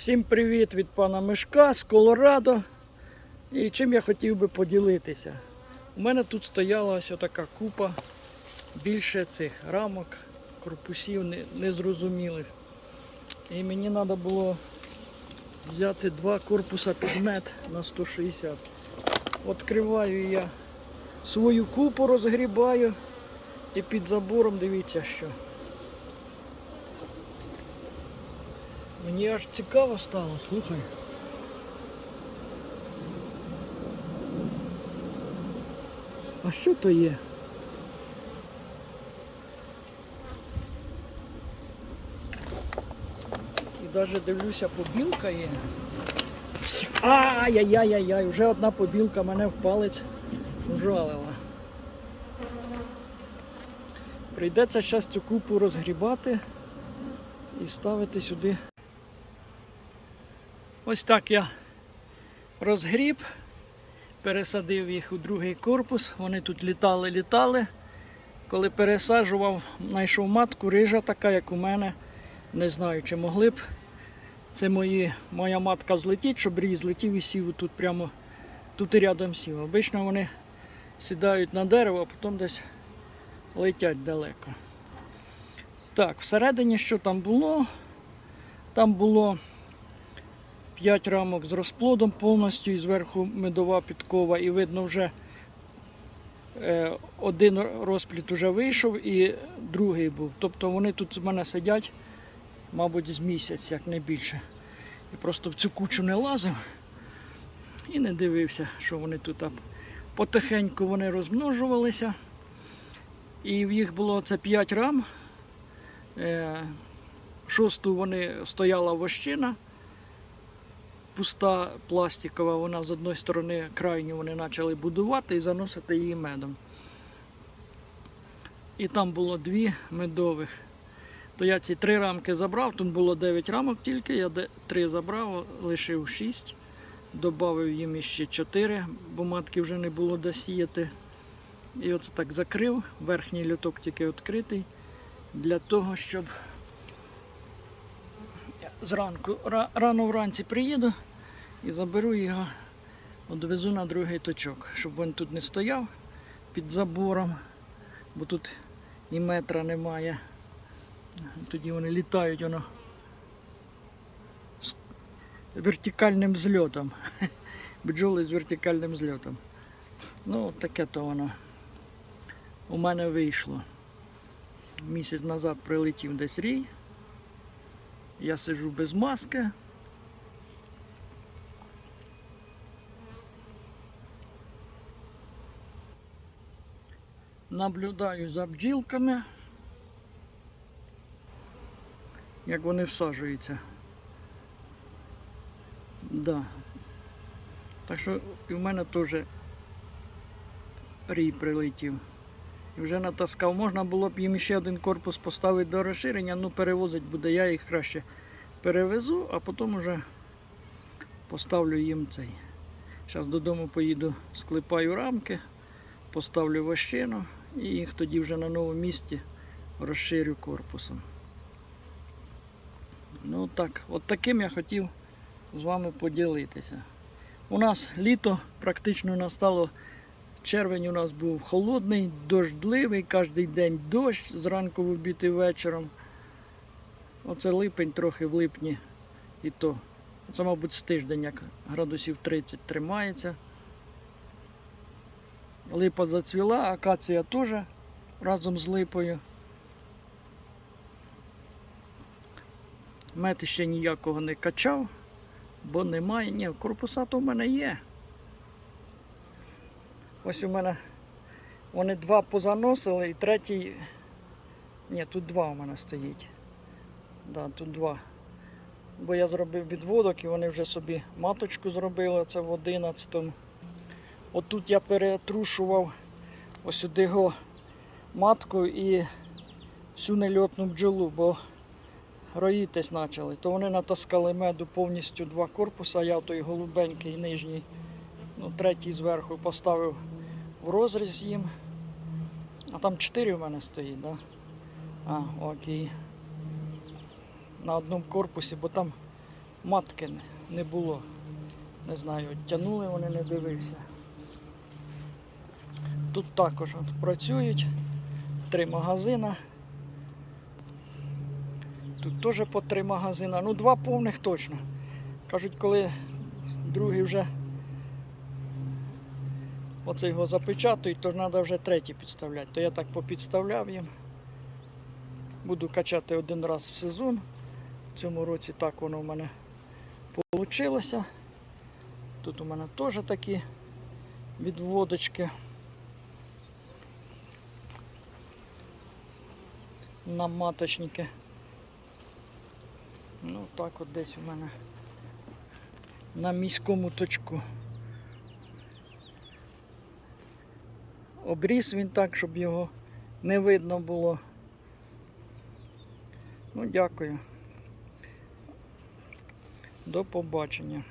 Всім привіт від пана Мишка з Колорадо. І чим я хотів би поділитися. У мене тут стояла ось така купа більше цих рамок, корпусів незрозумілих. І мені треба було взяти два корпуса під мед на 160. Відкриваю я свою купу, розгрібаю і під забором дивіться що. Мені аж цікаво стало, слухай. А що то є? І навіть дивлюся, побілка є. Ай-яй-яй-яй, вже одна побілка мене в палець ужалила. Прийдеться зараз цю купу розгрібати і ставити сюди. Ось так я розгріб, пересадив їх у другий корпус. Вони тут літали, літали. Коли пересаджував, знайшов матку, рижа така, як у мене. Не знаю, чи могли б. Це мої, моя матка злетіть, щоб рій злетів і сів тут прямо тут і рядом сів. Обично вони сідають на дерево, а потім десь летять далеко. Так, всередині що там було? Там було 5 рамок з розплодом повністю і зверху медова підкова, і видно вже е, один розплід вже вийшов і другий був. Тобто вони тут з мене сидять, мабуть, з місяць, як не більше. І просто в цю кучу не лазив і не дивився, що вони тут. Потихеньку вони розмножувалися. І в їх було це 5 рам. Е, Шосту вони стояла вощина, пуста пластикова, вона з одної сторони крайню вони почали будувати і заносити її медом. І там було дві медових. То я ці три рамки забрав, тут було 9 рамок тільки, я три забрав, лишив 6, додав їм іще 4, бо матки вже не було де сіяти. І оце так закрив, верхній люток тільки відкритий, для того, щоб зранку, рано вранці приїду і заберу його, відвезу на другий точок, щоб він тут не стояв під забором, бо тут і метра немає. Тоді вони літають воно з вертикальним зльотом. Бджоли з вертикальним зльотом. Ну, таке то воно у мене вийшло. Місяць назад прилетів десь рій. Я сиджу без маски. Наблюдаю за бджілками, як вони всаджуються. Да. Так що і в мене теж рій прилетів. Вже натаскав. Можна було б їм ще один корпус поставити до розширення, ну перевозить буде, я їх краще перевезу, а потім вже поставлю їм цей. Зараз додому поїду, склепаю рамки, поставлю вощину і їх тоді вже на новому місці розширю корпусом. Ну так, от таким я хотів з вами поділитися. У нас літо практично настало. Червень у нас був холодний, дождливий, кожен день дощ зранку в обід і вечором. Оце липень трохи в липні і то. Це, мабуть, з тиждень, як градусів 30 тримається. Липа зацвіла, акація теж разом з липою. Мед ще ніякого не качав, бо немає. Ні, корпуса то в мене є. Ось у мене вони два позаносили і третій. Ні, тут два у мене стоїть. Да, тут два. Бо я зробив відводок і вони вже собі маточку зробили, це в 11-му. Отут я перетрушував ось його матку і всю нельотну бджолу, бо роїтись почали. То вони натаскали меду повністю два корпуса, я той голубенький нижній ну, третій зверху поставив в розріз їм. А там чотири в мене стоїть? Да? А, окей. На одному корпусі, бо там матки не, було. Не знаю, тягнули вони, не дивився. Тут також от працюють три магазина. Тут теж по три магазина. Ну, два повних точно. Кажуть, коли другий вже оце його запечатують, то треба вже третій підставляти. То я так попідставляв їм. Буду качати один раз в сезон. В цьому році так воно в мене вийшло. Тут у мене теж такі відводочки. На маточники. Ну так от десь у мене на міському точку. Обріз він так, щоб його не видно було. Ну, дякую. До побачення.